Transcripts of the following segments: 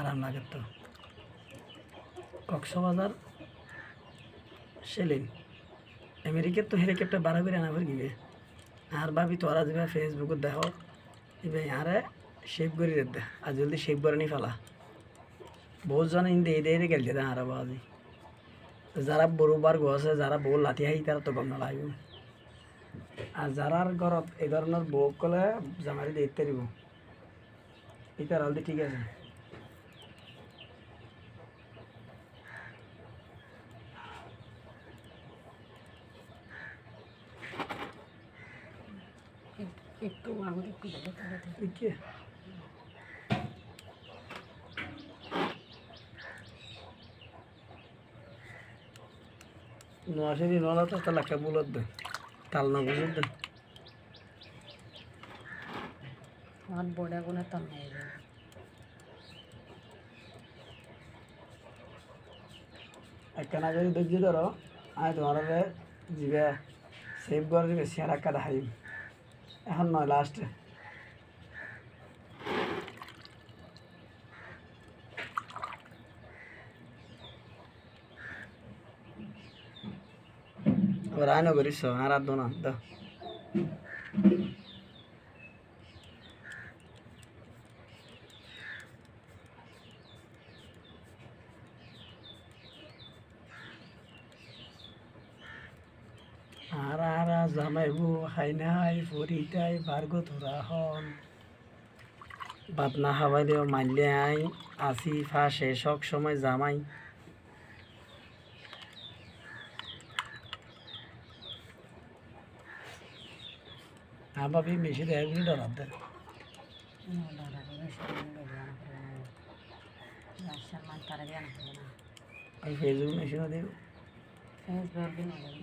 আরাম লাগে তো কক্সবাজার সেলিন আমেরিকার তো হেলিকপ্টার বাড়া করে আনা গিয়ে আর ভাবি তোরা যাবে ফেসবুকত দেখ এবার আরে শেভ করে দে, আর জলদি শেভ করে নি ফেলা। বহুত জন ইন্দে এদে এদে গেলছে দে আর বাজি। যারা বড়বার গছে যারা বউ লাঠি হাই, তারা তো গম নালাগিব আর যারার ঘরত এই ধরনের বউ কলে জামারি দেখতে দিব এটা রালদি ঠিক আছে। একটু আঙুল একটু দেবে তাহলে তো। দেখে নোয়াশারি নলা তো তাহলে একটা বুলত দে তাল না বুঝত দে আমার বড়া গুণে তার নাই। একখানা যদি ধৈর্য ধরো আমি তোমার জিবে সেভ করে দিবে শেয়ার একটা দেখাই এখন নয় লাস্টে ওর আইনও করিস আর আর দো না দাও আর আর জামাইবু হাই নাই ফরিটাই বার্গো ধরা হন বাদ না খাওয়াইলেও মারলে আই আসি ফাঁসে সব সময় জামাই। হ্যাঁ ভাবি বেশি দেয় দেয় নো দাদা রে, বেশি দিন দেবে না করে না। রাজশাহীর মান তারা দিয়ে আনা হবে না। আমি ফেসবুক মেশিনও দেব ফেসবুক দিন হলে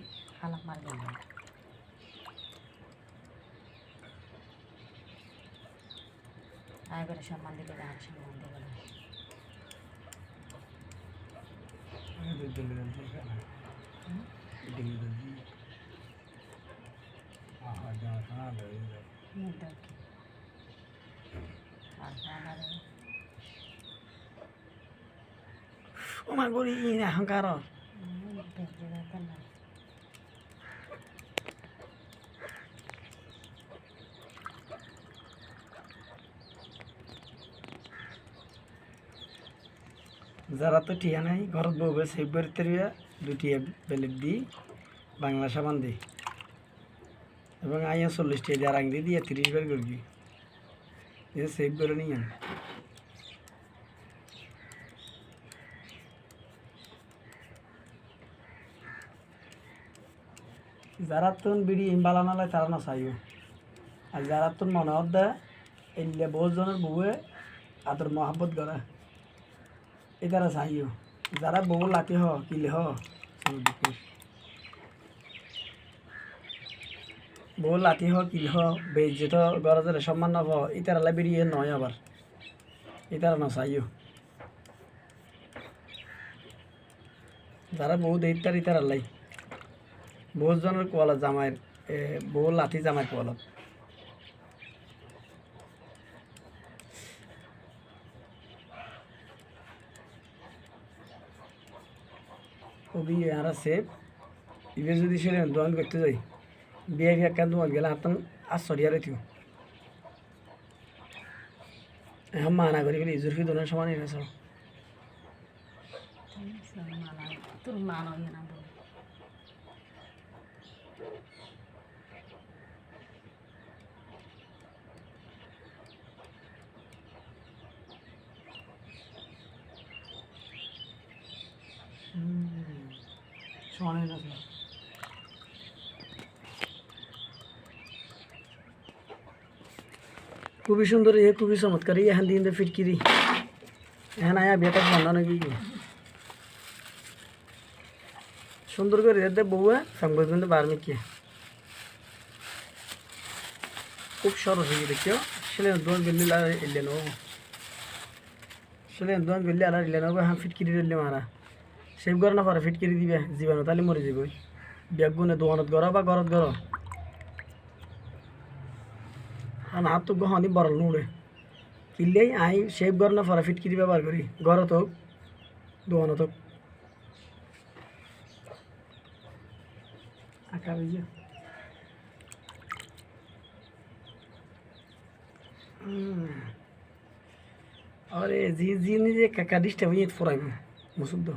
করে সম্মান দিলে আর সম্মান দেবে না। আমার করি অহংকার যারা তো টিয়া নাই, ঘরত বউবে সেভ করে তেরিয়া দুটি বেলেট দি বাংলা সাবান দি। এবং আইয়া চল্লিশ টিয়া দিয়ে রাং দিয়ে দিয়ে তিরিশ বার করবি এটা সেভ করে নিয়ে। যারা তুন বিড়ি ইম্বালা নালায় তারা না চাইও। আর যারা তুন মনে হত দেয় এলিয়া বহুত জনের বউয়ে আদর মহাব্বত করে। এটারা চাইও। যারা বউ লাতি হ কিলে হ বউ লাতি হ কিল হ বেজ্জত গরজের সম্মান নব ইতারালা বেরিয়ে নয় আবার ইতারা না যারা বউ দেই তার ইতারালাই বহুত জনের কোয়ালা জামাইয়ের বউ লাঠি জামাই কোয়ালা কবি আর সেব ইবে যদি সে দোয়ান করতে যাই। বিয়ে বিয়ে কেন দোয়ান গেলে হাতন আশ্চর্য রেথিও এখন মানা করি গেলে ইজুর ফি দোনের সমান মানা তোর মানা ইয়ে না বলে সমান এনেছ খুবই সুন্দর এ খুবই চমৎকার এখান দিন ফিটকিরি এখান আয়া বিয়েটা বন্ধ নাকি কি সুন্দর করে রেতে বউয়া সঙ্গে কিন্তু বার্মি কি খুব সরস হয়ে দেখিও সেলে দোয়ান গেলি এলে নো সেলে দোয়ান গেলি আর এলে নো হ্যাঁ ফিটকিরি রইলে মারা সেভ করে না পারে ফিটকিরি দিবে জীবাণু তাহলে মরে যাবে ব্যাগ গুনে দোকানত গড় বা ঘরত গড় আর হাত তো গহনি বড় নুড়ে কিনলেই আই শেভ ঘর না ফরা ফিটকিরি ব্যবহার করি। ঘরত হোক, দোকানত হোক। আরে জি জি নিজে কাকা ডিস্টার্ব হয়ে ফরাইব, মুসুদ্দ।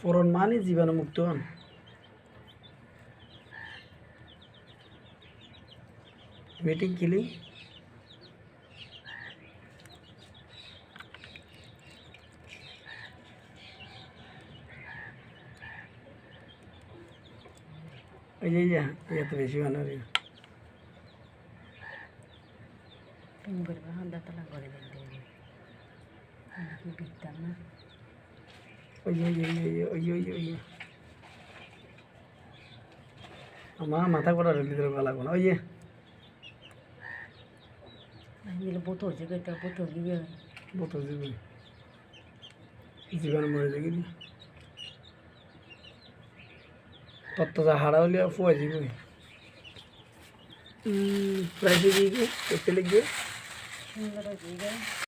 ফরন মানে জীবাণু মুক্ত হন মিটিং কিলি। ওই যে বেশি তুমি করে হবে আমি বিকতাম না ওই ওই ওই ওই ওই ওই ওই আমার মাথা করা রেলি ধরে গলা কোনা ওই যে বোতল যে করতে বোতল গিয়ে বোতল জীবন জীবন মরে যাবি তত্ত্ব যা হারা হলে ফুয়া যাবি প্রাইসে দিয়ে গিয়ে লিখবে সুন্দর হয়ে